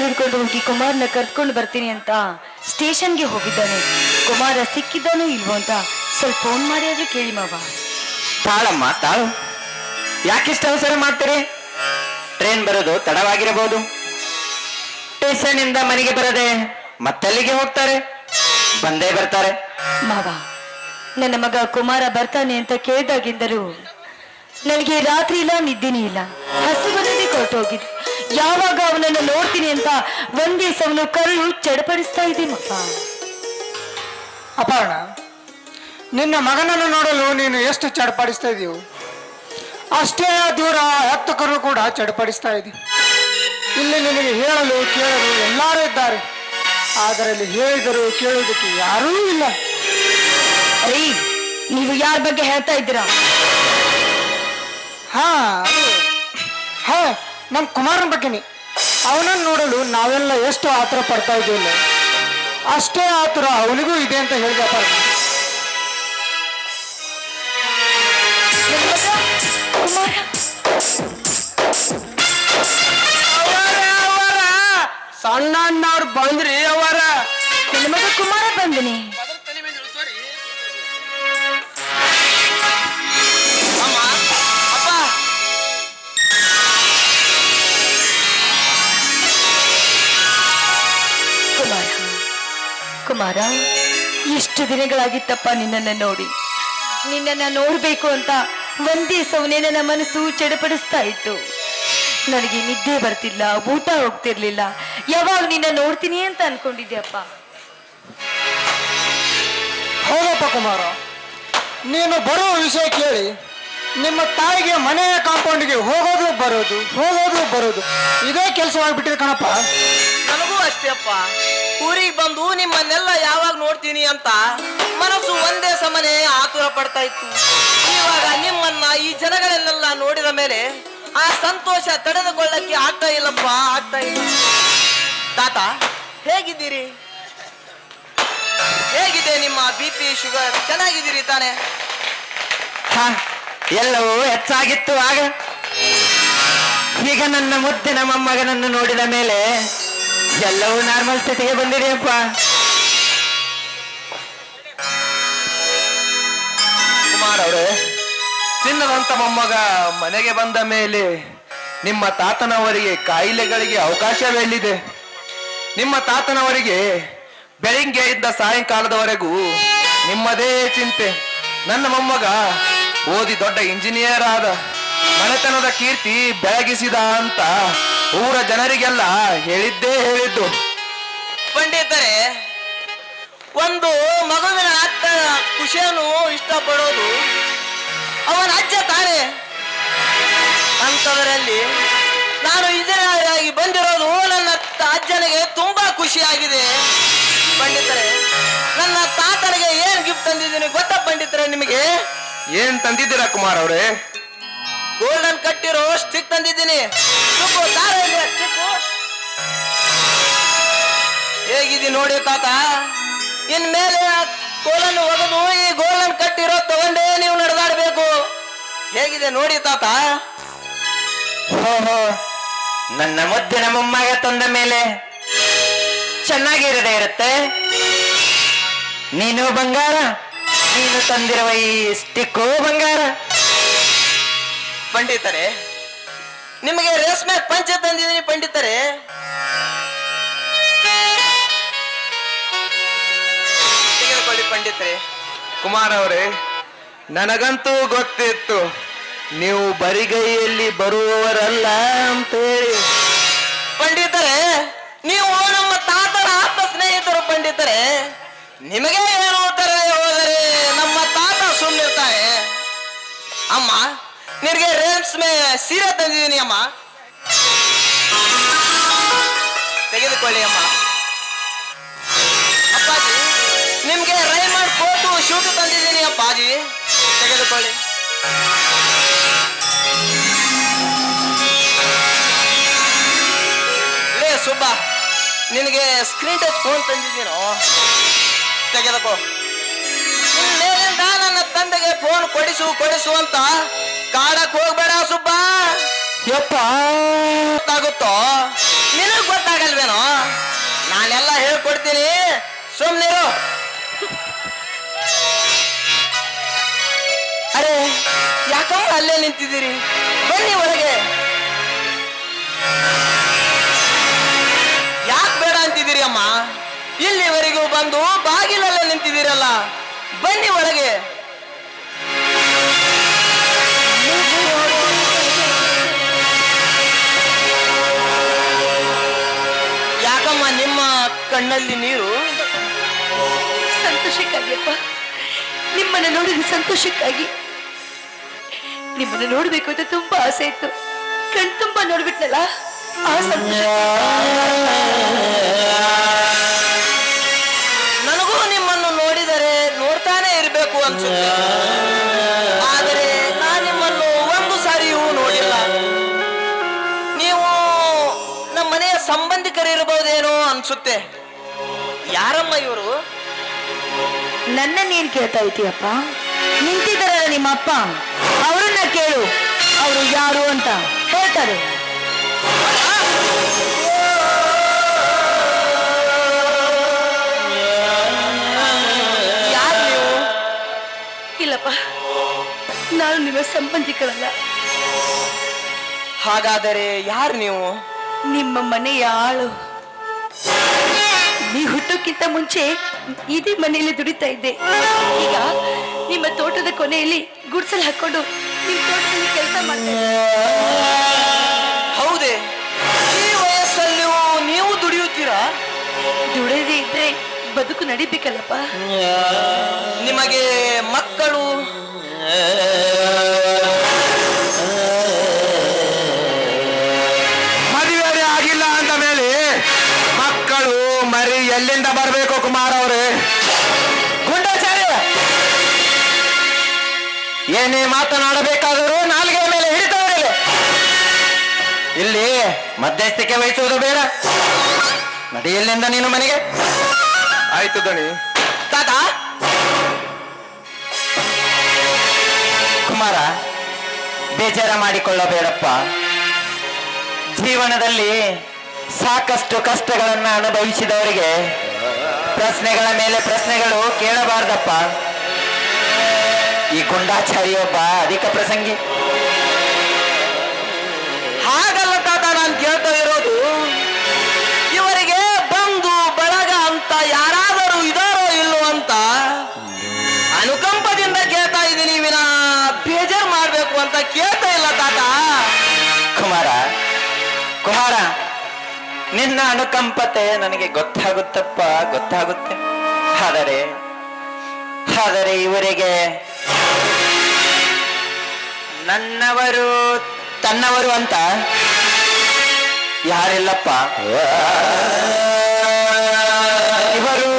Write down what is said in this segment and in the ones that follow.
ತೆಗೆದುಕೊಂಡು ಹೋಗಿ ಕುಮಾರ್ನ ಕರ್ಕೊಂಡು ಬರ್ತೀನಿ ಅಂತ ಸ್ಟೇಷನ್ಗೆ ಹೋಗಿದ್ದಾನೆ. ಕುಮಾರ ಸಿಕ್ಕಿದ್ದಾನೋ ಇಲ್ವೋ ಅಂತ ಸ್ವಲ್ಪ ಫೋನ್ ಮಾಡಿ ಆದ್ರೆ ಕೇಳಿ ಮಾವ. ತಾಳಮ್ಮ ತಾಳು. ಯಾಕಿಷ್ಟು ಅವಸರ ಮಾಡ್ತೀರಿ? ಟ್ರೈನ್ ಬರೋದು ತಡವಾಗಿರಬಹುದು. ಸ್ಟೇಷನ್ ಇಂದ ಮನೆಗೆ ಬರದೆ ಮತ್ತಲ್ಲಿಗೆ ಹೋಗ್ತಾರೆ? ಬಂದೇ ಬರ್ತಾರೆ. ಮಾವ ನನ್ನ ಮಗ ಕುಮಾರ ಬರ್ತಾನೆ ಅಂತ ಕೇಳಿದಾಗಿಂದಲೂ ನನಗೆ ರಾತ್ರಿ ಇಲ್ಲ ನಿದ್ದೆನೇ ಇಲ್ಲ. ಹಸು ಕೊಟ್ಟು ಕೊಟ್ಟೋಗಿದೆ ಯಾವಾಗ ಅವನನ್ನು ನೋಡ್ತೀನಿ ಅಂತ ಒಂದೇ ಸವನು ಕರುಳು ಚಡಪಡಿಸ್ತಾ ಇದೆ ಮಗ ಅಪರ್ಣ ನಿನ್ನ ಮಗನನ್ನು ನೋಡಲು ನೀನು ಎಷ್ಟು ಚಡಪಡಿಸ್ತಾ ಇದೀವು ಅಷ್ಟೇ ದೂರ ಹತ್ತಕರು ಕೂಡ ಚಡಪಡಿಸ್ತಾ ಇದೆ ಇಲ್ಲಿ ನಿನಗೆ ಹೇಳಲು ಕೇಳಲು ಎಲ್ಲರೂ ಇದ್ದಾರೆ. ಅದರಲ್ಲಿ ಹೇಳಿದರು ಕೇಳುವುದಕ್ಕೆ ಯಾರೂ ಇಲ್ಲ. ರೀ ನೀವು ಯಾರ ಬಗ್ಗೆ ಹೇಳ್ತಾ ಇದ್ದೀರಾ? ಹಾ ಹಾ. ನಮ್ಮ ಕುಮಾರನ ಬಗ್ಗೆನಿ. ಅವನನ್ನು ನೋಡಲು ನಾವೆಲ್ಲ ಎಷ್ಟು ಆತರ ಪಡ್ತಾ ಇದ್ದೀವಿಲ್ಲ ಅಷ್ಟೇ ಆತುರ ಅವನಿಗೂ ಇದೆ ಅಂತ ಹೇಳಿದೆ ಅಪರ್ಣ ನನ್ನ ಮಗ ಕುಮಾರ ಸಣ್ಣ ಅಣ್ಣವ್ರು ಬಂದ್ರಿ ಅವರ. ನನ್ನ ಮಗ ಕುಮಾರ ಬಂದನೆ. ಕುಮಾರ, ಎಷ್ಟು ದಿನಗಳಾಗಿತ್ತಪ್ಪ ನಿನ್ನನ್ನ ನೋಡಿ. ನಿನ್ನನ್ನ ನೋಡಬೇಕು ಅಂತ ಒಂದೇ ಸೌನೆ ನನ್ನ ಮನಸ್ಸು ಚಡಪಡಿಸ್ತಾ ಇತ್ತು. ನನಗೆ ನಿದ್ದೆ ಬರ್ತಿಲ್ಲ, ಊಟ ಹೋಗ್ತಿರ್ಲಿಲ್ಲ. ಯಾವಾಗ ನಿನ್ನ ನೋಡ್ತೀನಿ ಅಂತ ಅನ್ಕೊಂಡಿದ್ಯಪ್ಪ? ಹೋಗಪ್ಪ ಕುಮಾರ, ನೀನು ಬರೋ ವಿಷಯ ಕೇಳಿ. ನಿಮ್ಮ ತಾಯಿಗೆ ಮನೆಯ ಕಾಂಪೌಂಡ್ಗೆ ಹೋಗೋದು ಬರೋದು ಹೋಗೋದು ಬರೋದು. ಇದೇ ಕೆಲಸವಾಗಿಬಿಟ್ಟಿದೆ ಕಣಪ್ಪ. ನನಗೂ ಅಷ್ಟೇ ಅಪ್ಪ ಊರಿಗೆ ಬಂದು ನಿಮ್ಮನ್ನೆಲ್ಲ ಯಾವಾಗ ನೋಡ್ತೀನಿ ಅಂತ ಮನಸ್ಸು ಒಂದೇ ಸಮನೆ ಆತುರ ಪಡ್ತಾ ಇತ್ತು. ಇವಾಗ ನಿಮ್ಮನ್ನ ಈ ಜನಗಳನ್ನೆಲ್ಲ ನೋಡಿದ ಮೇಲೆ ಆ ಸಂತೋಷ ತಡೆದುಕೊಳ್ಳಕ್ಕೆ ಆಗ್ತಾ ಇಲ್ಲಪ್ಪ, ಆಗ್ತಾ ಇಲ್ಲ. ತಾತ, ಹೇಗಿದ್ದೀರಿ? ಹೇಗಿದೆ ನಿಮ್ಮ ಬಿ ಪಿ ಶುಗರ್? ಚೆನ್ನಾಗಿದ್ದೀರಿ ತಾನೆ? ಎಲ್ಲವೂ ಹೆಚ್ಚಾಗಿತ್ತು ಆಗ. ಈಗ ನನ್ನ ಮುದ್ದಿನ ಮೊಮ್ಮಗನನ್ನು ನೋಡಿದ ಮೇಲೆ ಎಲ್ಲವೂ ನಾರ್ಮಲ್ ಸ್ಥಿತಿಗೆ ಬಂದಿದೆಯಪ್ಪ. ಕುಮಾರ್ ಅವರೇ, ಚಿನ್ನದಂತ ಮೊಮ್ಮಗ ಮನೆಗೆ ಬಂದ ಮೇಲೆ ನಿಮ್ಮ ತಾತನವರಿಗೆ ಕಾಯಿಲೆಗಳಿಗೆ ಅವಕಾಶವೆಲ್ಲಿದೆ ನಿಮ್ಮ ತಾತನವರಿಗೆ ಬೆಳಿಗ್ಗೆ ಇದ್ದ ಸಾಯಂಕಾಲದವರೆಗೂ ನಿಮ್ಮದೇ ಚಿಂತೆ. ನನ್ನ ಮೊಮ್ಮಗ ಓದಿ ದೊಡ್ಡ ಇಂಜಿನಿಯರ್ ಆದ, ಮನೆತನದ ಕೀರ್ತಿ ಬೆಳಗಿಸಿದ ಅಂತ ಊರ ಜನರಿಗೆಲ್ಲ ಹೇಳಿದ್ದೇ ಹೇಳಿದ್ದು. ಪಂಡಿತರೆ ಒಂದು ಮಗುವಿನ ಅತ್ತ ಖುಷಿಯನ್ನು ಇಷ್ಟಪಡೋದು ಅವನ ಅಜ್ಜ ತಾನೆ. ಅಂತವರಲ್ಲಿ ನಾನು ಇಂಜಿನಿಯರ್ ಆಗಿ ಬಂದಿರೋದು ನನ್ನ ಅಜ್ಜನಿಗೆ ತುಂಬಾ ಖುಷಿಯಾಗಿದೆ. ಪಂಡಿತರೆ ನನ್ನ ತಾತನಿಗೆ ಏನ್ ಗಿಫ್ಟ್ ತಂದಿದ್ದೀನಿ ಗೊತ್ತಾ ಪಂಡಿತರೆ ನಿಮಗೆ? ಏನ್ ತಂದಿದ್ದೀರಾ ಕುಮಾರ್ ಅವರೇ? ಗೋಲ್ಡನ್ ಕಟ್ಟಿರೋ ಸ್ಟಿಕ್ ತಂದಿದ್ದೀನಿ. ದಾರ? ಸ್ಟಿಕ್ಕು? ಹೇಗಿದೆ ನೋಡಿ ತಾತ ಇನ್ಮೇಲೆ ಆ ಕೋಲನ್ನು ಒಗೆದು ಈ ಗೋಲನ್ನು ಕಟ್ಟಿರೋ ತಗೊಂಡೇ ನೀವು ನಡೆದಾಡ್ಬೇಕು ಹೇಗಿದೆ ನೋಡಿ ತಾತ ಓಹೋ ನನ್ನ ಮುದ್ದೆ ಮೊಮ್ಮಗ ತಂದ ಮೇಲೆ ಚೆನ್ನಾಗಿರದೇ ಇರುತ್ತೆ ನೀನು ಬಂಗಾರ ನೀನು ತಂದಿರುವ ಈ ಸ್ಟಿಕ್ಕು ಬಂಗಾರ ಪಂಡಿತರೆ ನಿಮಗೆ ರೇಷ್ಮೆ ಪಂಚ ತಂದಿದ್ದೀನಿ ಪಂಡಿತರೆ. ತೆಗೆದುಕೊಳ್ಳಿ ಪಂಡಿತರೆ. ಕುಮಾರ್ ಅವರೇ ನನಗಂತೂ ಗೊತ್ತಿತ್ತು ನೀವು ಬರಿಗೈಯಲ್ಲಿ ಬರುವವರಲ್ಲ ಅಂತೇಳಿ. ಪಂಡಿತರೆ ನೀವು ನಮ್ಮ ತಾತರ ಆತ್ಮ ಸ್ನೇಹಿತರು ಪಂಡಿತರೆ. ನಿಮಗೆ ಏನು ಹೋದರೆ ನಮ್ಮ ತಾತ ಸುಮ್ಮನಿರ್ತಾರೆ ಅಮ್ಮ ನಿನಗೆ ಮೇ ಸೀರೆ ತಂದಿದ್ದೀನಿ ಅಮ್ಮ. ತೆಗೆದುಕೊಳ್ಳಿ ಅಮ್ಮ. ಅಪ್ಪಾಜಿ, ನಿಮ್ಗೆ ರೈಮಂಡ್ ಕೋಟು ಶೂಟ್ ತಂದಿದ್ದೀನಿ ಅಪ್ಪಾಜಿ. ತೆಗೆದುಕೊಳ್ಳಿ. ಲೇ ಸುಬ್ಬ, ನಿನಗೆ ಸ್ಕ್ರೀನ್ ಟಚ್ ಫೋನ್ ತಂದಿದ್ದೀನೋ? ತೆಗೆದುಕೋ. ನನ್ನ ತಂದೆಗೆ ಫೋನ್ ಕೊಡಿಸು ಕೊಡಿಸು ಅಂತ ಕಾಡಕ್ ಹೋಗ್ಬೇಡ ಸುಬ್ಬ. ಯಪ್ಪ. ಗೊತ್ತಾಗುತ್ತೋ? ನಿನಗ್ ಗೊತ್ತಾಗಲ್ವೇನೋ? ನಾನೆಲ್ಲ ಹೇಳ್ಕೊಡ್ತೀನಿ. ಸುಮ್ನಿರು ಅರೆ ಯಾಕೋ ಅಲ್ಲೇ ನಿಂತಿದ್ದೀರಿ? ಬನ್ನಿ ಒಳಗೆ ಯಾಕೆ ಬೇಡ ಅಂತಿದ್ದೀರಿ ಅಮ್ಮ? ಇಲ್ಲಿವರೆಗೂ ಬಂದು ಬಾಗಿಲಲ್ಲೇ ನಿಂತಿದ್ದೀರಲ್ಲ. ಬನ್ನಿ ಒಳಗೆ ಕಣ್ಣಲ್ಲಿ ನೀರು? ಸಂತೋಷಕ್ಕಾಗಿಯಪ್ಪ ನಿಮ್ಮನ್ನು ನೋಡಿದ ಸಂತೋಷಕ್ಕಾಗಿ ನಿಮ್ಮನ್ನ ನೋಡ್ಬೇಕು ಅಂತ ತುಂಬಾ ಆಸೆ ಇತ್ತು. ಕಣ್ ತುಂಬಾ ನೋಡ್ಬಿಟ್ನಲ್ಲ, ಆ ನನಗೂ ನಿಮ್ಮನ್ನು ನೋಡಿದರೆ ನೋಡ್ತಾನೆ ಇರಬೇಕು ಅನ್ಸುತ್ತೆ. ಆದರೆ ನಾನು ನಿಮ್ಮನ್ನು ಒಂದು ನೋಡಿಲ್ಲ. ನೀವು ಸಂಬಂಧಿಕರಿರಬಹುದೇನೋ ಅನ್ಸುತ್ತೆ. ಯಾರಮ್ಮ ಇವರು? ನನ್ನ ನೀನ್ ಕೇಳ್ತಾ ಇದೀಯಪ್ಪ ನಿಂತಿದ್ದಾರಲ್ಲ ನಿಮ್ಮ ಅಪ್ಪ ಅವರನ್ನ ಕೇಳು. ಅವರು ಯಾರು ಅಂತ ಹೇಳ್ತಾರೆ. ಯಾರು ನೀವು? ಇಲ್ಲಪ್ಪ ನಾನು ನಿಮ್ಮ ಸಂಬಂಧಿಕರಲ್ಲ ಹಾಗಾದರೆ ಯಾರು ನೀವು? ನಿಮ್ಮ ಮನೆಯ ಆಳು. ನೀ ಹುಟ್ಟೋಕ್ಕಿಂತ ಮುಂಚೆ ಇದೇ ಮನೆಯಲ್ಲಿ ದುಡಿತಾ ಇದ್ದೆ. ಈಗ ನಿಮ್ಮ ತೋಟದ ಕೊನೆಯಲ್ಲಿ ಗುಡ್ಸಲ್ ಹಾಕೊಂಡು ನಿಮ್ಮ ತೋಟದಲ್ಲಿ ಕೆಲಸ ಮಾಡ್ತೇನೆ. ಹೌದೇ? ಈ ವಯಸ್ಸಲ್ಲಿ ನೀವು ದುಡಿಯುತ್ತೀರಾ? ದುಡಿದೇ ಇದ್ರೆ ಬದುಕು ನಡಿಬೇಕಲ್ಲಪ್ಪ. ನಿಮಗೆ ಮಕ್ಕಳು? ಏನೇ ಮಾತನಾಡಬೇಕಾದರೂ ನಾಲ್ಗೆ ಮೇಲೆ ಹಿಡಿತವರಿಗೆ ಇಲ್ಲಿ ಮಧ್ಯಸ್ಥಿಕೆ ವಹಿಸುವುದು ಬೇಡ. ನಡೆಯಲ್ಲಿಂದ ನೀನು ಮನೆಗೆ. ಆಯ್ತು ದಣಿ. ತಾತ. ಕುಮಾರ ಬೇಜಾರ ಮಾಡಿಕೊಳ್ಳಬೇಡಪ್ಪ. ಜೀವನದಲ್ಲಿ ಸಾಕಷ್ಟು ಕಷ್ಟಗಳನ್ನ ಅನುಭವಿಸಿದವರಿಗೆ ಪ್ರಶ್ನೆಗಳ ಮೇಲೆ ಪ್ರಶ್ನೆಗಳು ಕೇಳಬಾರ್ದಪ್ಪ. ಈ ಗುಂಡಾಚಾರಿ ಒಬ್ಬ ಅಧಿಕ ಪ್ರಸಂಗಿ. ಹಾಗಲ್ಲ ತಾತ, ನಾನು ಕೇಳ್ತಾ ಇರೋದು, ಇವರಿಗೆ ಬಂದು ಬಳಗ ಅಂತ ಯಾರಾದರೂ ಇದಾರೋ ಇಲ್ಲೋ ಅಂತ ಅನುಕಂಪದಿಂದ ಕೇಳ್ತಾ ಇದ್ದೀನಿ, ವಿನ ಬೇಜಾರ್ ಮಾಡ್ಬೇಕು ಅಂತ ಕೇಳ್ತಾ ಇಲ್ಲ ತಾತ. ಕುಮಾರ ಕುಮಾರ, ನಿನ್ನ ಅನುಕಂಪತೆ ನನಗೆ ಗೊತ್ತಾಗುತ್ತಪ್ಪ, ಗೊತ್ತಾಗುತ್ತೆ. ಆದರೆ ಆದರೆ ಇವರಿಗೆ ನನ್ನವರು, ತನ್ನವರು ಅಂತ? ಯಾರಿಲ್ಲಪ್ಪ? ಇವರು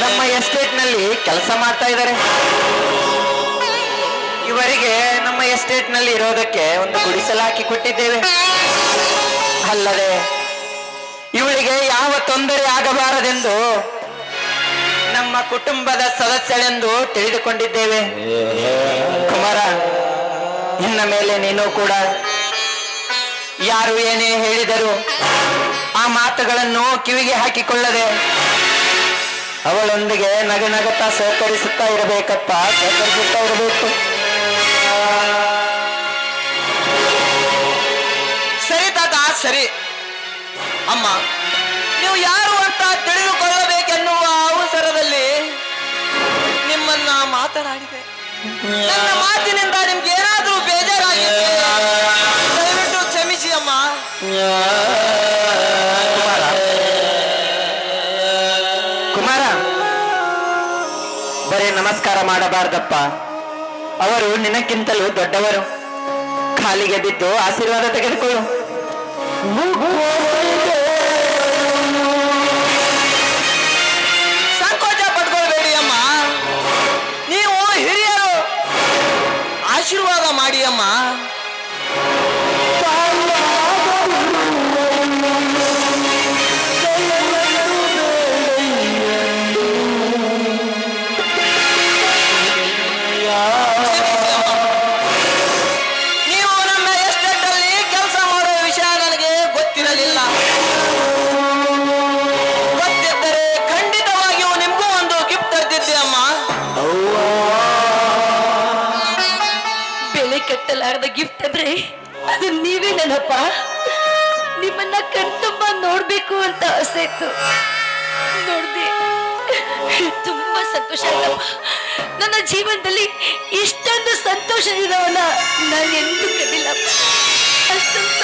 ನಮ್ಮ ಎಸ್ಟೇಟ್ನಲ್ಲಿ ಕೆಲಸ ಮಾಡ್ತಾ ಇದ್ದಾರೆ. ಇವರಿಗೆ ನಮ್ಮ ಎಸ್ಟೇಟ್ನಲ್ಲಿ ಇರೋದಕ್ಕೆ ಒಂದು ಗುಡಿಸಲು ಹಾಕಿ ಕೊಟ್ಟಿದ್ದೇವೆ. ಅಲ್ಲದೆ ಇವಳಿಗೆ ಯಾವ ತೊಂದರೆ ಆಗಬಾರದೆಂದು ನಮ್ಮ ಕುಟುಂಬದ ಸದಸ್ಯಳೆಂದು ತಿಳಿದುಕೊಂಡಿದ್ದೇವೆ. ಕುಮಾರ ಇನ್ನ ಮೇಲೆ ನೀನು ಕೂಡ ಯಾರು ಏನೇ ಹೇಳಿದರು ಆ ಮಾತುಗಳನ್ನು ಕಿವಿಗೆ ಹಾಕಿಕೊಳ್ಳದೆ ಅವಳೊಂದಿಗೆ ನಗನಗುತ್ತಾ ಸಹಕರಿಸುತ್ತಾ ಇರಬೇಕಪ್ಪ, ಸಹಕರಿಸುತ್ತಾ ಇರಬೇಕು. ಸರಿ ತಾತ, ಸರಿ. ಅಮ್ಮ, ನೀವು ಯಾರು ಅಂತ ತಿಳಿದುಕೊಳ್ಳಬೇಕೆನ್ನುವ ಅವಸರದಲ್ಲಿ ನಿಮ್ಮನ್ನ ಮಾತನಾಡಿದೆ. ಮಾತಿನಿಂದ ನಿಮ್ಗೆ ಏನಾದ್ರೂ ಮಾಡಬಾರ್ದಪ್ಪ. ಅವರು ನಿನಕ್ಕಿಂತಲೂ ದೊಡ್ಡವರು. ಕಾಲಿಗೆ ಬಿದ್ದು ಆಶೀರ್ವಾದ ತೆಗೆದುಕೊಳ್ಳು. ಸಂಕೋಚ ಪಡ್ಕೊಳ್ಬೇಡಿ ಅಮ್ಮ. ನೀವು ಹಿರಿಯರು. ಆಶೀರ್ವಾದ ಮಾಡಿ ಅಮ್ಮ. ಮರೆಯಲಾರದ ಗಿಫ್ಟ್ ಅಂದ್ರೆ ಅದು ನೀವೇ ನನ್ನಪ್ಪ ನಿಮ್ಮನ್ನ ಕಣ್ತುಂಬ ನೋಡ್ಬೇಕು ಅಂತ ಆಸೆ ಇತ್ತು. ನೋಡ್ದೆ, ತುಂಬಾ ಸಂತೋಷ ಆಯ್ತಪ್ಪ ನನ್ನ ಜೀವನದಲ್ಲಿ ಇಷ್ಟೊಂದು ಸಂತೋಷದಿರೋವನ್ನ ನಾನು ಎಂದೂ ಕಂಡಿಲ್ಲಪ್ಪ ಅಷ್ಟೊಂದು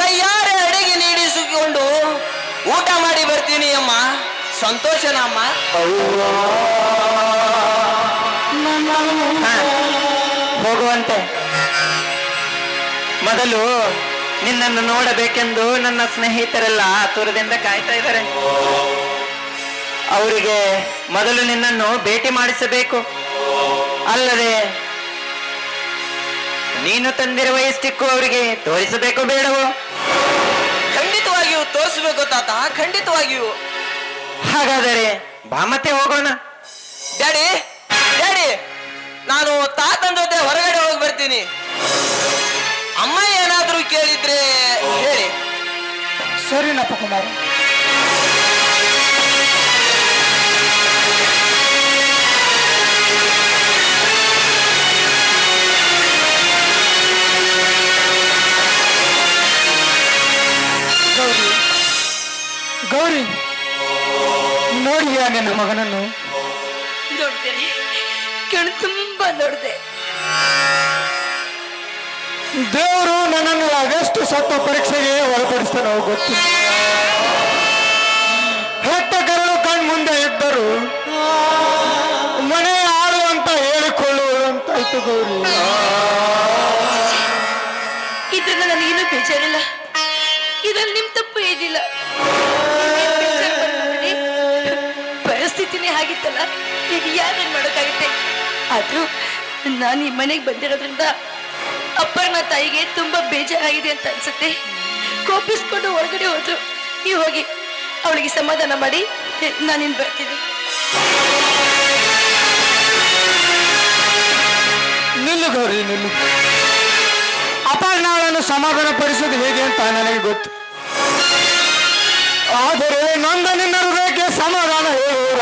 ಕೈಯಾರೆ ಅಡಿಗೆ ನೀಡಿಸಿಕೊಂಡು ಊಟ ಮಾಡಿ ಬರ್ತೀನಿ ಅಮ್ಮ. ಸಂತೋಷನ ಅಮ್ಮ ಹೋಗುವಂತೆ. ಮೊದಲು ನಿನ್ನನ್ನು ನೋಡಬೇಕೆಂದು ನನ್ನ ಸ್ನೇಹಿತರೆಲ್ಲ ಆತುರದಿಂದ ಕಾಯ್ತಾ ಇದ್ದಾರೆ. ಅವರಿಗೆ ಮೊದಲು ನಿನ್ನನ್ನು ಭೇಟಿ ಮಾಡಿಸಬೇಕು. ಅಲ್ಲದೆ ನೀನು ತಂದಿರುವ ಎಷ್ಟಿಕ್ಕು ಅವರಿಗೆ ತೋರಿಸಬೇಕು ಬೇಡವೋ? ಖಂಡಿತವಾಗಿಯೂ ತೋರಿಸ್ಬೇಕು ತಾತ ಖಂಡಿತವಾಗಿಯೂ. ಹಾಗಾದರೆ ಬಾ ಮತ್ತೆ ಹೋಗೋಣ. ಡ್ಯಾಡಿ ಡ್ಯಾಡಿ ನಾನು ತಾತನ ಜೊತೆ ಹೊರಗಡೆ ಹೋಗಿ ಬರ್ತೀನಿ. ಅಮ್ಮ ಏನಾದ್ರೂ ಕೇಳಿದ್ರೆ ಹೇಳಿ. ಸರಿನಪ್ಪ ಕುಮಾರ. ಗೌರಿ ನೋಡಿಯಾ ನಿನ್ನ ಮಗನನ್ನು. ನೋಡ್ತೇನೆ. ಕಣ್ ತುಂಬಾ ನೋಡಿದೆ. ದೇವರು ನನ್ನನ್ನು ಅದೆಷ್ಟು ಸತ್ತ ಪರೀಕ್ಷೆಗೆ ಒಳಪಡಿಸ್ತಾನೋ ಗೊತ್ತು. ಹೆತ್ತ ಕರಳು ಕಣ್ ಮುಂದೆ ಇದ್ದರು ಮನೆ ಆಳು ಅಂತ ಹೇಳಿಕೊಳ್ಳುವುದಂತಾಯ್ತು ಗೌರಿ. ಇದನ್ನ ನನಗೇನು ಬೇಜಾರಿಲ್ಲ. ಇದ್ರಲ್ಲಿ ನಿಮ್ ತಪ್ಪು ಏನಿಲ್ಲ. ಪರಿಸ್ಥಿತಿನೇ ಆಗಿತ್ತಲ್ಲ, ಈಗ ಯಾರೇನ್ ಮಾಡೋಕ್ಕಾಗುತ್ತೆ? ಆದ್ರೂ ನಾನು ಈ ಮನೆಗೆ ಬಂದಿರೋದ್ರಿಂದ ಅಪ್ಪನ ತಾಯಿಗೆ ತುಂಬಾ ಬೇಜಾರಾಗಿದೆ ಅಂತ ಅನ್ಸುತ್ತೆ. ಕೋಪಿಸ್ಕೊಂಡು ಹೊರಗಡೆ ಹೋದ್ರು. ನೀವು ಹೋಗಿ ಅವಳಿಗೆ ಸಮಾಧಾನ ಮಾಡಿ ನಾನಿನ್ ಬರ್ತೀನಿ. ನಿಲ್ಲು ಗೌರಿ, ನಿಲ್ಲು. ಅಪರ್ಣಾಳನ್ನು ಸಮಾಧಾನ ಪಡಿಸೋದು ಹೇಗೆ ಅಂತ ನನಗೆ ಗೊತ್ತು. ಆದರೆ ನಂದ ನಿನ್ನ ಹೃದಯಕ್ಕೆ ಸಮಾಧಾನ ಹೇಳುವ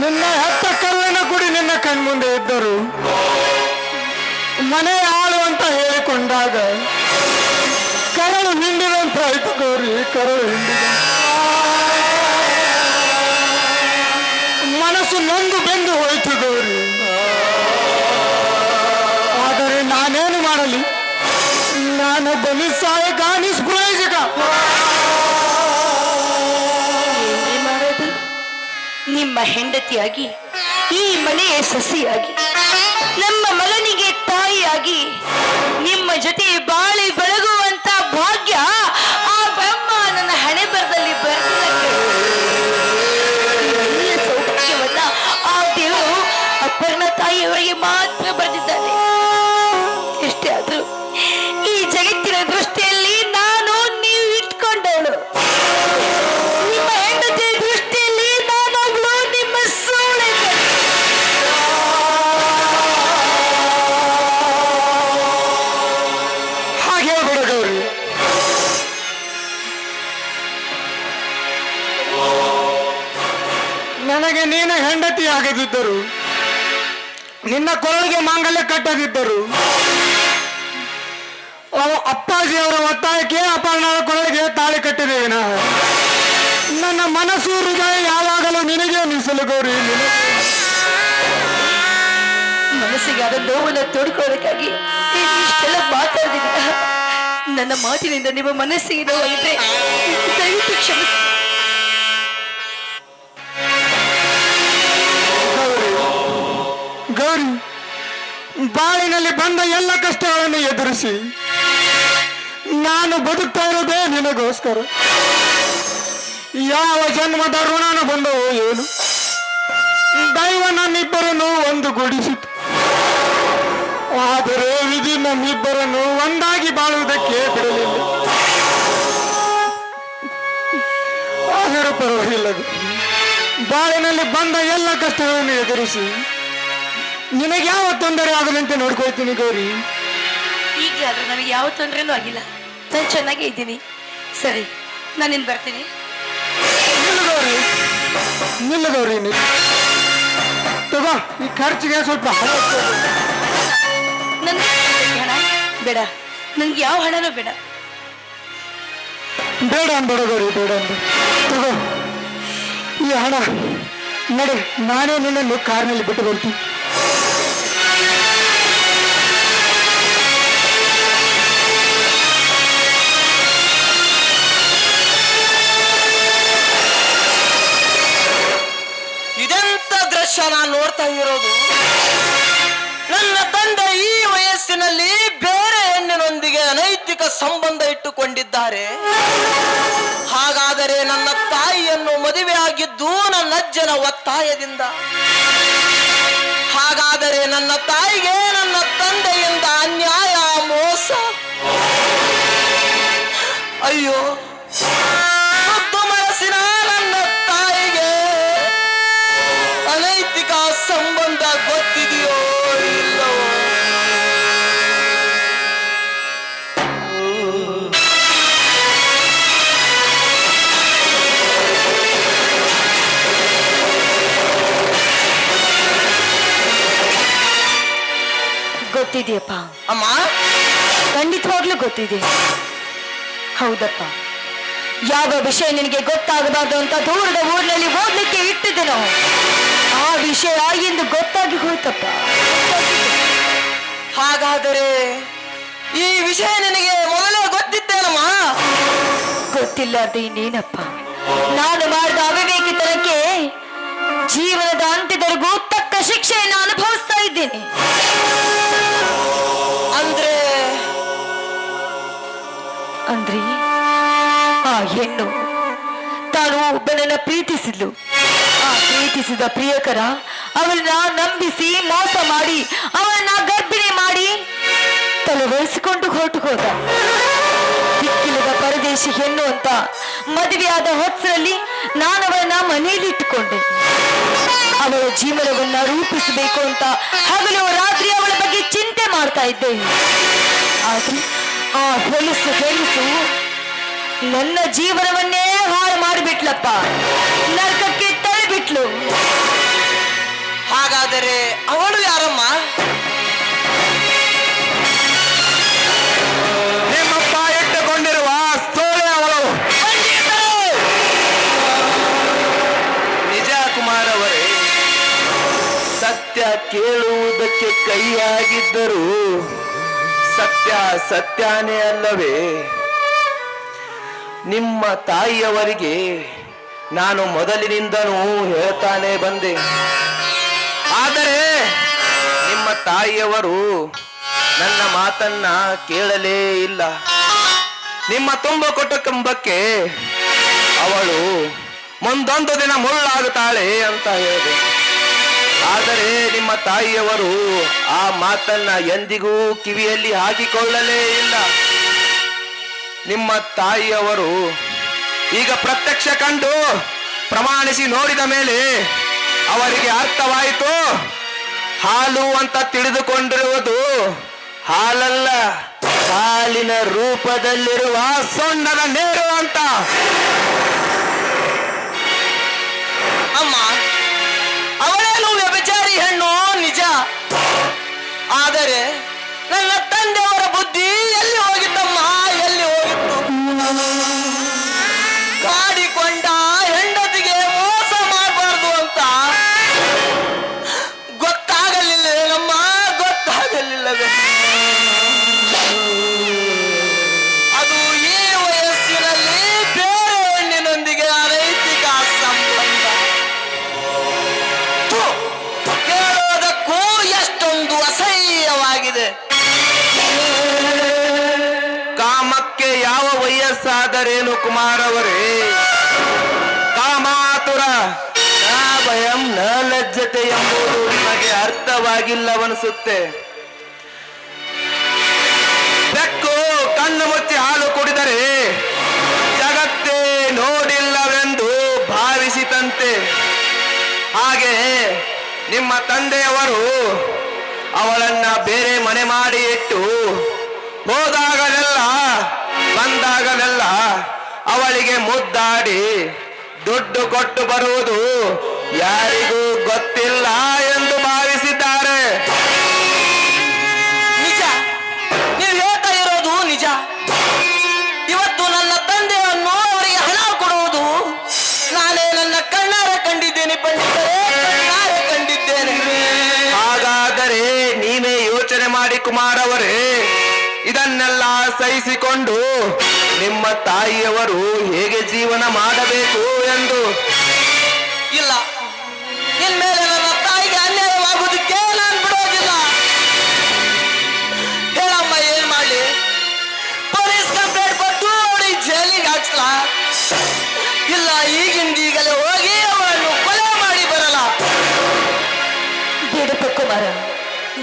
ನಿನ್ನ ಹತ್ತ ಕಲ್ಲಿನ ಕುಡಿ ನಿನ್ನ ಕಣ್ಮುಂದೆ ಇದ್ದರು ಮನೆ ಆಳು ಅಂತ ಹೇಳಿಕೊಂಡಾಗ ನಿಮ್ಮ ಹೆಂಡತಿಯಾಗಿ ಈ ಮನೆಯ ಸಸಿಯಾಗಿ ನಮ್ಮ ಮಗನಿಗೆ ತಾಯಿಯಾಗಿ ನಿಮ್ಮ ಜೊತೆ ಬಾಳಿ ಆಗದಿದ್ದರು ನಿನ್ನ ಕೊರಳಿಗೆ ಮಾಂಗಲ್ಯ ಕಟ್ಟದಿದ್ದರು. ಅಪ್ಪಾಜಿ ಅವರ ಒತ್ತಾಯಕ್ಕೆ ಅಪರ್ಣಾಳ ಕೊರಳಿಗೆ ತಾಳಿ ಕಟ್ಟಿದ್ದೇವೆ ನನ್ನ ಮನಸ್ಸು ಹೃದಯ ಯಾವಾಗಲೂ ನಿನಗೆ ಮೀಸಲು ಗೌರಿ ಮನಸ್ಸಿಗೆ ಆದ ನೋವನ್ನು ತೋಡ್ಕೊಳ್ಳೋದಕ್ಕಾಗಿ ಇಷ್ಟೆಲ್ಲ ನನ್ನ ಮಾತಿನಿಂದ ನಿಮ್ಮ ಮನಸ್ಸಿಗೆ ನೋವಾಗಿದ್ರೆ ದಯವಿಟ್ಟು ಕ್ಷಮಿಸಿ. ಗೌರಿ, ಬಾಳಿನಲ್ಲಿ ಬಂದ ಎಲ್ಲ ಕಷ್ಟಗಳನ್ನು ಎದುರಿಸಿ. ನಾನು ಬದುಕ್ತಾ ಇರೋದೇ ನಿನಗೋಸ್ಕರ. ಯಾವ ಜನ್ಮದ ಋಣನ ಬಂದವೋ ಏನು? ದೈವ ಒಂದು ಗುಡಿಸಿತು ಆದರೆ ವಿಧಿ ನಮ್ಮಿಬ್ಬರನ್ನು ಒಂದಾಗಿ ಬಾಳುವುದಕ್ಕೆ ಬಿಡಲಿಲ್ಲ. ಆದರೂ ಪರವಾಗಿಲ್ಲ ಬಾಳಿನಲ್ಲಿ ಬಂದ ಎಲ್ಲ ಕಷ್ಟಗಳನ್ನು ಎದುರಿಸಿ. ನಿನಗೆ ಯಾವ ತೊಂದರೆ ಆಗದಂತೆ ನೋಡ್ಕೊಳ್ತೀನಿ ಗೌರಿ. ಈಗ ನನಗೆ ಯಾವ ತೊಂದರೆನೂ ಆಗಿಲ್ಲ. ನಾನು ಚೆನ್ನಾಗೇ ಇದ್ದೀನಿ. ಸರಿ ನಾನು ನಾನಿನ್ ಬರ್ತೀನಿ. ನಿಲ್ಲದವ್ರಿ ಗೌರಿ ನಿಲ್ಲ ತಗೋ ಈ ಖರ್ಚಿಗೆ ಸ್ವಲ್ಪ ಹಣ. ನನ್ಗೆ ಹಣ? ಬೇಡ. ನನ್ಗೆ ಯಾವ ಹಣನೂ ಬೇಡ. ಬೇಡ ಅನ್ಬೇಡ ಗೌರಿ ಬೇಡ ಅನ್ಬೇಡ. ತಗೋ ಈ ಹಣ ನಡೆ ನಾನೇ ನಿನ್ನನ್ನು ಕಾರ್ನಲ್ಲಿ ಬಿಟ್ಟು ಬರ್ತೀನಿ ನಾನು ನೋಡ್ತಾ ಇರೋದು. ನನ್ನ ತಂದೆ ಈ ವಯಸ್ಸಿನಲ್ಲಿ ಬೇರೆ ಹೆಣ್ಣಿನೊಂದಿಗೆ ಅನೈತಿಕ ಸಂಬಂಧ ಇಟ್ಟುಕೊಂಡಿದ್ದಾರೆ. ಹಾಗಾದರೆ ನನ್ನ ತಾಯಿಯನ್ನು ಮದುವೆಯಾಗಿದ್ದು ನನ್ನ ಅಜ್ಜನ ಒತ್ತಾಯದಿಂದ. ಹಾಗಾದರೆ ನನ್ನ ತಾಯಿಗೆ ನನ್ನ ತಂದೆಯಿಂದ ಅನ್ಯಾಯ, ಮೋಸ. ಅಯ್ಯೋ. ಅನೈತಿಕ ಸಂಬಂಧ ಗೊತ್ತಿದೆಯೋ ಇಲ್ಲವೋ? ಗೊತ್ತಿದೆಯಪ್ಪ. ಅಮ್ಮ? ಖಂಡಿತವಾಗ್ಲೂ ಗೊತ್ತಿದೆ. ಹೌದಪ್ಪ. ಯಾವ ವಿಷಯ ನಿನಗೆ ಗೊತ್ತಾಗಬಾರ್ದು ಅಂತ ದೂರದ ಊರಿನಲ್ಲಿ ಓದ್ಲಿಕ್ಕೆ ಇಟ್ಟಿದ್ದೆನೋ? ಆ ವಿಷಯ ಎಂದು ಗೊತ್ತಾಗಿ ಹೋಯ್ತಪ್ಪ. ಹಾಗಾದರೆ ಈ ವಿಷಯ ನಿನಗೆ ಮೊದಲೇ ಗೊತ್ತಿತ್ತೇನಮ್ಮ? ಗೊತ್ತಿಲ್ಲದೆ ಇನ್ನೇನಪ್ಪ ನಾನು ಮಾಡಿದ ಅವಿವೇಕಿತನಕ್ಕೆ ಜೀವನದ ಅಂತ್ಯದವರೆಗೂ ತಕ್ಕ ಶಿಕ್ಷೆಯನ್ನು ಅನುಭವಿಸ್ತಾ ಇದ್ದೇನೆ. ಅಂದ್ರೆ? ಅಂದ್ರೆ ಆ ಹೆಣ್ಣು ತಾನು ಒಬ್ಬನನ್ನ ಪ್ರೀತಿಸಿದ್ಲು. ಆ ಪ್ರೀತಿಸಿದ ಪ್ರಿಯಕರ ಅವಳನ್ನ ನಂಬಿಸಿ ಮೋಸ ಮಾಡಿ ಅವಳನ್ನ ಗರ್ಭಿಣಿ ಮಾಡಿ ತಲೆವರಿಸಿಕೊಂಡು ಹೊರಟು ಹೋದ. ದಿಕ್ಕಿಲ್ಲದ ಪರದೇಶಿ ಹೆಣ್ಣು ಅಂತ ಮದುವೆಯಾದ ಹೊತ್ತರಲ್ಲಿ ನಾನು ಅವಳನ್ನ ಮನೆಯಲ್ಲಿ ಇಟ್ಟುಕೊಂಡೆ. ಅವಳ ಜೀವನವನ್ನ ರೂಪಿಸಬೇಕು ಅಂತ ಹಗಲು ರಾತ್ರಿ ಅವಳ ಬಗ್ಗೆ ಚಿಂತೆ ಮಾಡ್ತಾ ಇದ್ದೆ ಆದ್ರೆ ಆ ಹೊಲಸು ಹೆಂಗಸು ನನ್ನ ಜೀವನವನ್ನೇ ಹಾಳು ಮಾಡಿಬಿಟ್ಲಪ್ಪ. ನರಕಕ್ಕೆ ತಳ್ಳಿಬಿಟ್ಲು. ಹಾಗಾದರೆ ಅವಳು ಯಾರಮ್ಮ? ನಿಮ್ಮಪ್ಪ ಇಟ್ಟುಕೊಂಡಿರುವ ಸೋಳೆ ಅವಳು. ನಿಜ ಕುಮಾರ್ ಅವರೇ ಸತ್ಯ ಕೇಳುವುದಕ್ಕೆ ಕೈಯಾಗಿದ್ದರೂ ಸತ್ಯ ಸತ್ಯನೇ ಅಲ್ಲವೇ? ನಿಮ್ಮ ತಾಯಿಯವರಿಗೆ ನಾನು ಮೊದಲಿನಿಂದನೂ ಹೇಳ್ತಾನೆ ಬಂದೆ. ಆದರೆ ನಿಮ್ಮ ತಾಯಿಯವರು ನನ್ನ ಮಾತನ್ನ ಕೇಳಲೇ ಇಲ್ಲ. ನಿಮ್ಮ ತುಂಬ ಕಂಬಕ್ಕೆ ಅವಳು ಮುಂದೊಂದು ದಿನ ಮುಳ್ಳಾಗುತ್ತಾಳೆ ಅಂತ ಹೇಳಿದೆ. ಆದರೆ ನಿಮ್ಮ ತಾಯಿಯವರು ಆ ಮಾತನ್ನ ಎಂದಿಗೂ ಕಿವಿಯಲ್ಲಿ ಹಾಕಿಕೊಳ್ಳಲೇ ಇಲ್ಲ. ನಿಮ್ಮ ತಾಯಿಯವರು ಈಗ ಪ್ರತ್ಯಕ್ಷ ಕಂಡು ಪ್ರಮಾಣಿಸಿ ನೋಡಿದ ಮೇಲೆ ಅವರಿಗೆ ಅರ್ಥವಾಯಿತು. ಹಾಲು ಅಂತ ತಿಳಿದುಕೊಂಡಿರುವುದು ಹಾಲಲ್ಲ, ಹಾಲಿನ ರೂಪದಲ್ಲಿರುವ ಸೊಣ್ಣದ ನೀರು ಅಂತ. ಅಮ್ಮ, ಅವಳೇನು ವ್ಯಭಿಚಾರಿ ಹೆಣ್ಣು? ನಿಜ. ಆದರೆ ಲಜ್ಜತೆ ಎಂಬುದು ನಿಮಗೆ ಅರ್ಥವಾಗಿಲ್ಲವನಿಸುತ್ತೆ ಬೆಕ್ಕು ಕಣ್ಣು ಮುಚ್ಚಿ ಹಾಲು ಕುಡಿದರೆ ಜಗತ್ತೇ ನೋಡಿಲ್ಲವೆಂದು ಭಾವಿಸಿತಂತೆ. ಹಾಗೆ ನಿಮ್ಮ ತಂದೆಯವರು ಅವಳನ್ನ ಬೇರೆ ಮನೆ ಮಾಡಿ ಇಟ್ಟು ಹೋದಾಗಲೆಲ್ಲ, ಬಂದಾಗಲೆಲ್ಲ ಅವಳಿಗೆ ಮುದ್ದಾಡಿ ದುಡ್ಡು ಕೊಟ್ಟು ಬರುವುದು ಯಾರಿಗೂ ಗೊತ್ತಿಲ್ಲ ಎಂದು ಭಾವಿಸಿದ್ದಾರೆ. ನಿಜ. ನೀವು ಹೇಳ್ತಾ ಇರೋದು ನಿಜ. ಇವತ್ತು ನನ್ನ ತಂದೆಯನ್ನು ಅವರಿಗೆ ಹಣ ಕೊಡುವುದು. ನಾನೇ ನನ್ನ ಕಣ್ಣಾರೆ ಕಂಡಿದ್ದೇನೆ ಪಂಡಿತರೇ ಕಣ್ಣಾರೆ ಕಂಡಿದ್ದೇನೆ. ಹಾಗಾದರೆ ನೀನೇ ಯೋಚನೆ ಮಾಡಿ ಕುಮಾರ್ ಅವರೇ ಇದನ್ನೆಲ್ಲ ಸಹಿಸಿಕೊಂಡು ನಿಮ್ಮ ತಾಯಿಯವರು ಹೇಗೆ ಜೀವನ ಮಾಡಬೇಕು ಎಂದು ಇಲ್ಲ ಈಗಿಂದೀಗಲೇ ಹೋಗಿ ಅವಳನ್ನು ಕೊಲೆ ಮಾಡಿ ಬರಲ್ಲ ಬೇಡಪ್ಪ ಕುಮಾರ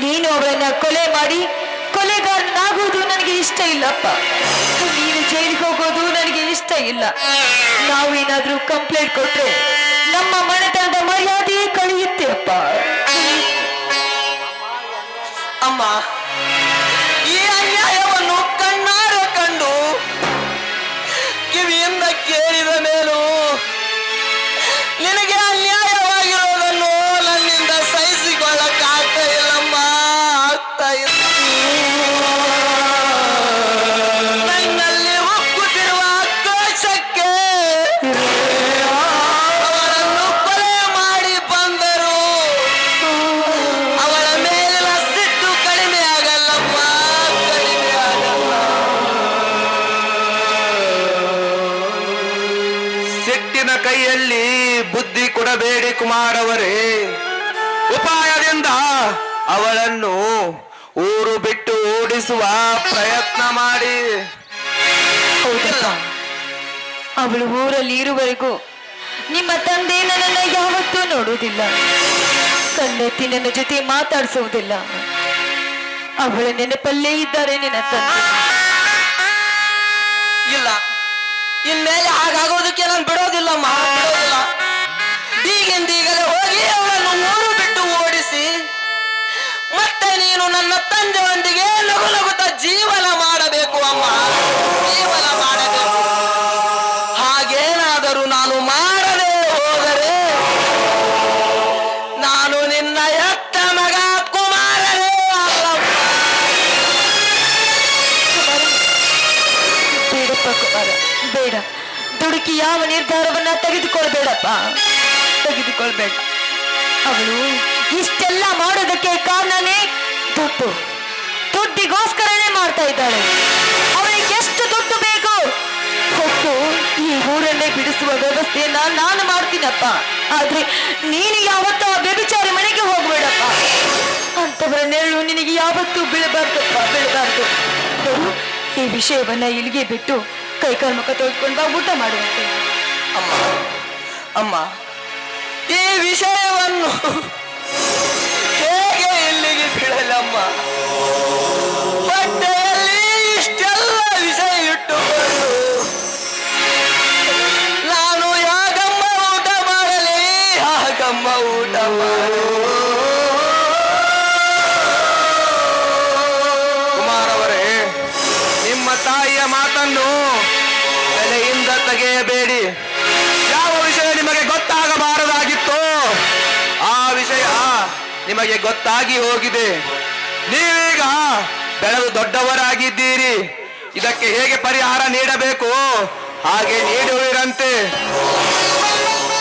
ನೀನು ಅವಳನ್ನ ಕೊಲೆ ಮಾಡಿ ಕೊಲೆಗಾರನಾಗುವುದು ನನಗೆ ಇಷ್ಟ ಇಲ್ಲಪ್ಪ. ನೀನು ಜೈಲಿಗೆ ಹೋಗೋದು ನನಗೆ ಇಷ್ಟ ಇಲ್ಲ. ನಾವೇನಾದ್ರೂ ಕಂಪ್ಲೇಂಟ್ ಕೊಟ್ರೆ ನಮ್ಮ ಮನೆತನದ ಮರ್ಯಾದೆ ಕಳೆಯುತ್ತೆ ಅಪ್ಪ. ಅಮ್ಮ ಮೇಲೂ ಅವರೇ ಉಪಾಯದಿಂದ ಅವಳನ್ನು ಊರು ಬಿಟ್ಟು ಓಡಿಸುವ ಪ್ರಯತ್ನ ಮಾಡಿ. ಅವಳು ಊರಲ್ಲಿ ಇರುವವರೆಗೂ ನಿಮ್ಮ ತಂದೆ ನನ್ನನ್ನು ಯಾವತ್ತೂ ನೋಡುವುದಿಲ್ಲ. ಕಣ್ಣೆತ್ತಿ ನನ್ನ ಜೊತೆ ಮಾತಾಡಿಸುವುದಿಲ್ಲ. ಅವಳ ನೆನಪಲ್ಲೇ ಇದ್ದಾರೆ ನಿನ್ನ ತಂದೆ. ಇಲ್ಲ. ಇನ್ಮೇಲೆ ಹಾಗಾಗೋದಕ್ಕೆ ನಾನು ಬಿಡೋದಿಲ್ಲ ಬಿಡೋದಿಲ್ಲ. ಈಗಿಂದೀಗಲೇ ಹೋಗಿ ಅವಳನ್ನು ಊರು ಬಿಟ್ಟು ಓಡಿಸಿ, ಮತ್ತೆ ನೀನು ನನ್ನ ತಂದೆಯೊಂದಿಗೆ ಲಘು ಲಘುತ ಜೀವನ ಮಾಡಬೇಕು ಅಮ್ಮ. ಜೀವನ ಮಾಡಬೇಕು ಹಾಗೇನಾದರೂ ನಾನು ಮಾಡದೆ ಹೋದರೆ, ನಾನು ನಿನ್ನ ಎತ್ತ ಮಗ ಕುಮಾರನೇ ಬೇಡಪ್ಪ ಕುಮಾರ, ಬೇಡ. ದುಡುಕಿ ಯಾವ ನಿರ್ಧಾರವನ್ನ ತೆಗೆದುಕೊಳ್ಬೇಡಪ್ಪ. ತೆಗೆದುಕೊಳ್ಬೇಡ. ಅವಳು ಇಷ್ಟೆಲ್ಲ ಮಾಡೋದಕ್ಕೆ ಕಾರಣನೇ ದುಡ್ಡು. ದುಡ್ಡಿಗೋಸ್ಕರನೇ ಮಾಡ್ತಾ ಇದ್ದಾಳೆ. ಅವಳಿಗೆ ಎಷ್ಟು ದುಡ್ಡು ಬೇಕು? ಕೊಟ್ಟು ಈ ಊರನ್ನೇ ಬಿಡಿಸುವ ವ್ಯವಸ್ಥೆಯನ್ನ ನಾನು ಮಾಡ್ತೀನಪ್ಪ. ಆದ್ರೆ ನೀನು ಯಾವತ್ತೂ ಆ ವ್ಯಭಿಚಾರಿ ಮನೆಗೆ ಹೋಗ್ಬೇಡಪ್ಪ. ಅಂತವರ ನೆರಳು ನಿನಗೆ ಯಾವತ್ತೂ ಬೀಳಬಾರ್ದಪ್ಪ ಬೀಳಬಾರ್ದು. ಈ ವಿಷಯವನ್ನ ಇಲ್ಲಿಗೆ ಬಿಟ್ಟು ಕೈಕಾಲು ಮುಖ ತೊಳ್ಕೊಂಡು ಊಟ ಮಾಡುವಂತೆ. ಅಮ್ಮ ಅಮ್ಮ. ಈ ವಿಷಯವನ್ನು ಹೇಗೆ ಇಲ್ಲಿಗೆ ಬಿಡಲಮ್ಮ ನಿಮಗೆ ಗೊತ್ತಾಗಿ ಹೋಗಿದೆ. ನೀವೀಗ ಬೆಳೆದು ದೊಡ್ಡವರಾಗಿದ್ದೀರಿ. ಇದಕ್ಕೆ ಹೇಗೆ ಪರಿಹಾರ ನೀಡಬೇಕು? ಹಾಗೆ ನೀಡುವಿರಂತೆ.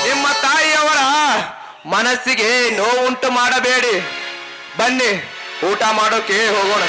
ನಿಮ್ಮ ತಾಯಿಯವರ ಮನಸ್ಸಿಗೆ ನೋವುಂಟು ಮಾಡಬೇಡಿ. ಬನ್ನಿ, ಊಟ ಮಾಡೋಕೆ ಹೋಗೋಣ.